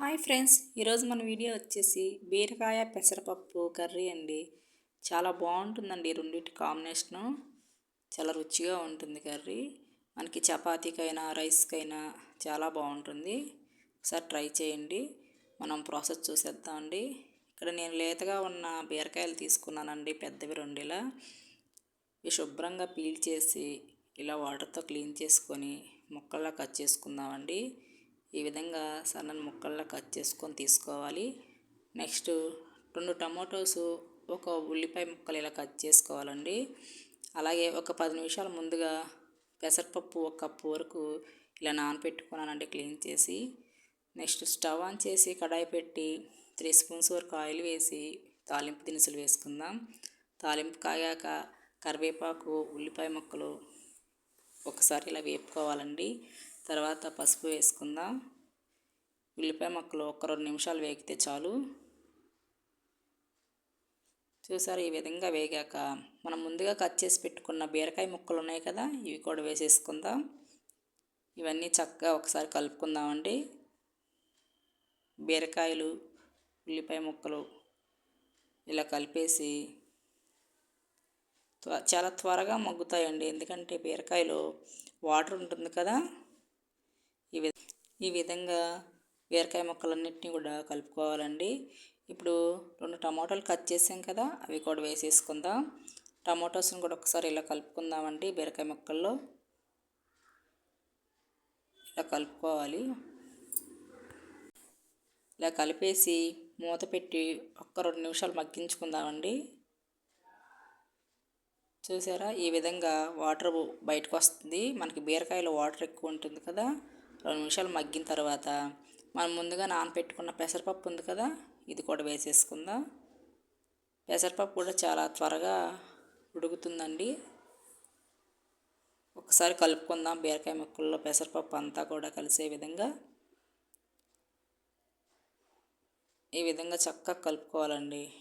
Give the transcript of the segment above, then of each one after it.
Hi friends ఈరోజు మన video వచ్చేసి బీరకాయ పెసరపప్పు కర్రీ అండి. చాలా బాగుంటుందండి రెండింటి కాంబినేషను. చాలా రుచిగా ఉంటుంది కర్రీ. మనకి చపాతీకైనా రైస్కైనా చాలా బాగుంటుంది. ఒకసారి ట్రై చేయండి. మనం ప్రాసెస్ చూసేద్దామండి ఇక్కడ నేను లేతగా ఉన్న బీరకాయలు తీసుకున్నానండి పెద్దవి రెండు ఇలా ఇవి శుభ్రంగా పీల్ చేసి ఇలా వాటర్తో క్లీన్ చేసుకొని ముక్కల్లా కట్ చేసుకుందామండి. ఈ విధంగా సన్నని ముక్కల్లా కట్ చేసుకొని తీసుకోవాలి. నెక్స్ట్ రెండు టమాటోస్ ఒక ఉల్లిపాయ ముక్కలు ఇలా కట్ చేసుకోవాలండి. అలాగే ఒక పది నిమిషాల ముందుగా పెసరపప్పు ఒక కప్పు వరకు ఇలా నానపెట్టుకున్నానండి క్లీన్ చేసి నెక్స్ట్ స్టవ్ ఆన్ చేసి కడాయి పెట్టి త్రీ స్పూన్స్ వరకు ఆయిల్ వేసి తాలింపు దినుసులు వేసుకుందాం. తాలింపు కాగాక కరివేపాకు ఉల్లిపాయ ముక్కలు ఒకసారి ఇలా వేపుకోవాలండి. తర్వాత పసుపు వేసుకుందాం. ఉల్లిపాయ ముక్కలు ఒక రెండు నిమిషాలు వేగితే చాలు. చూసారు ఈ విధంగా వేగాక మనం ముందుగా కట్ చేసి పెట్టుకున్న బీరకాయ ముక్కలు ఉన్నాయి కదా ఇవి కూడా వేసేసుకుందాం. ఇవన్నీ చక్కగా ఒకసారి కలుపుకుందామండి. బీరకాయలు ఉల్లిపాయ ముక్కలు ఇలా కలిపేసి చాలా త్వరగా మగ్గుతాయండి. ఎందుకంటే బీరకాయలో వాటర్ ఉంటుంది కదా ఈ విధంగా బీరకాయ ముక్కలన్నింటినీ కూడా కలుపుకోవాలండి. ఇప్పుడు రెండు టమాటాలు కట్ చేసాం కదా అవి కూడా వేసేసుకుందాం. టమాటోస్ని కూడా ఒకసారి ఇలా కలుపుకుందామండి బీరకాయ ముక్కల్లో. ఇలా కలుపుకోవాలి. ఇలా కలిపేసి మూత పెట్టి ఒక్క రెండు నిమిషాలు మగ్గించుకుందామండి. చూసారా? ఈ విధంగా వాటర్ బయటకు వస్తుంది. మనకి బీరకాయలో వాటర్ ఎక్కువ ఉంటుంది కదా. రెండు నిమిషాలు మగ్గిన తర్వాత మనం ముందుగా నానపెట్టుకున్న పెసరపప్పు ఉంది కదా ఇది కూడా వేసేసుకుందాం. పెసరపప్పు కూడా చాలా త్వరగా ఉడుకుతుందండి. ఒకసారి కలుపుకుందాం బీరకాయ ముక్కల్లో పెసరపప్పు అంతా కూడా కలిసే విధంగా. ఈ విధంగా చక్కగా కలుపుకోవాలండి.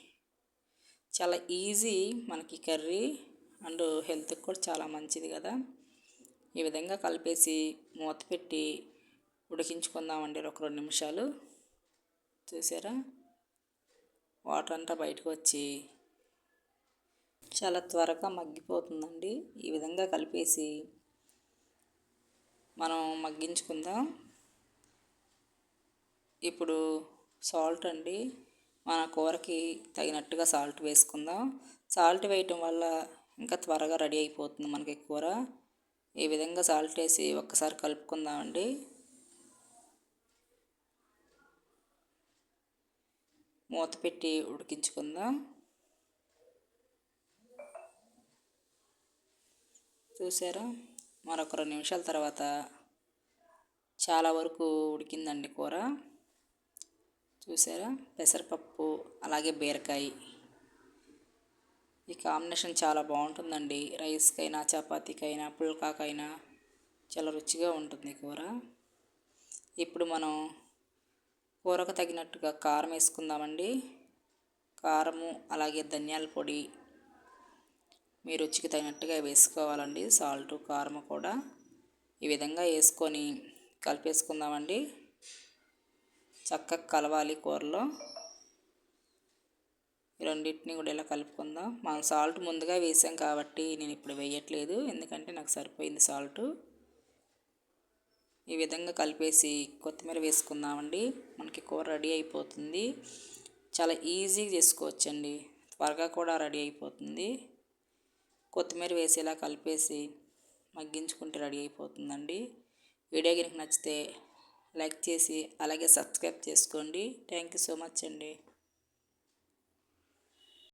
చాలా ఈజీ మనకి కర్రీ అండ్ హెల్త్కి కూడా చాలా మంచిది కదా. ఈ విధంగా కలిపేసి మూత పెట్టి ఉడికించుకుందామండి ఒక రెండు నిమిషాలు. చూసారా? వాటర్ అంతా బయటకు వచ్చి చాలా త్వరగా మగ్గిపోతుందండి. ఈ విధంగా కలిపేసి మనం మగ్గించుకుందాం. ఇప్పుడు సాల్ట్ అండి. మన కూరకి తగినట్టుగా సాల్ట్ వేసుకుందాం. సాల్ట్ వేయటం వల్ల ఇంకా త్వరగా రెడీ అయిపోతుంది మనకి కూర. ఈ విధంగా సాల్ట్ వేసి ఒక్కసారి కలుపుకుందామండి. మూత పెట్టి ఉడికించుకుందాం. చూసారా? మరొక రెండు నిమిషాల తర్వాత చాలా వరకు ఉడికిందండి కూర. చూసారా? పెసరపప్పు అలాగే బీరకాయ. ఈ కాంబినేషన్ చాలా బాగుంటుందండి. రైస్కైనా చపాతీకైనా పుల్కాకైనా చాలా రుచిగా ఉంటుంది కూర. ఇప్పుడు మనం కూరకు తగినట్టుగా కారం వేసుకుందామండి. కారము అలాగే ధనియాల పొడి మీ రుచికి తగినట్టుగా వేసుకోవాలండి. సాల్ట్ కారం కూడా ఈ విధంగా వేసుకొని కలిపేసుకుందామండి. చక్కగా కలవాలి కూరలో. రెండింటిని కూడా ఇలా కలుపుకుందాం. మనం సాల్ట్ ముందుగా వేసాం కాబట్టి నేను ఇప్పుడు వేయట్లేదు. ఎందుకంటే నాకు సరిపోయింది సాల్ట్. ఈ విధంగా కలిపేసి కొత్తిమీర వేసుకుందామండి. మనకి కూర రెడీ అయిపోతుంది. చాలా ఈజీగా చేసుకోవచ్చండి. త్వరగా కూడా రెడీ అయిపోతుంది. కొత్తిమీర వేసి ఇలా కలిపేసి మగ్గించుకుంటే రెడీ అయిపోతుందండి. వీడియో కనుక నచ్చితే లైక్ చేసి అలాగే సబ్స్క్రైబ్ చేసుకోండి. థ్యాంక్ యూ సో మచ్ అండి.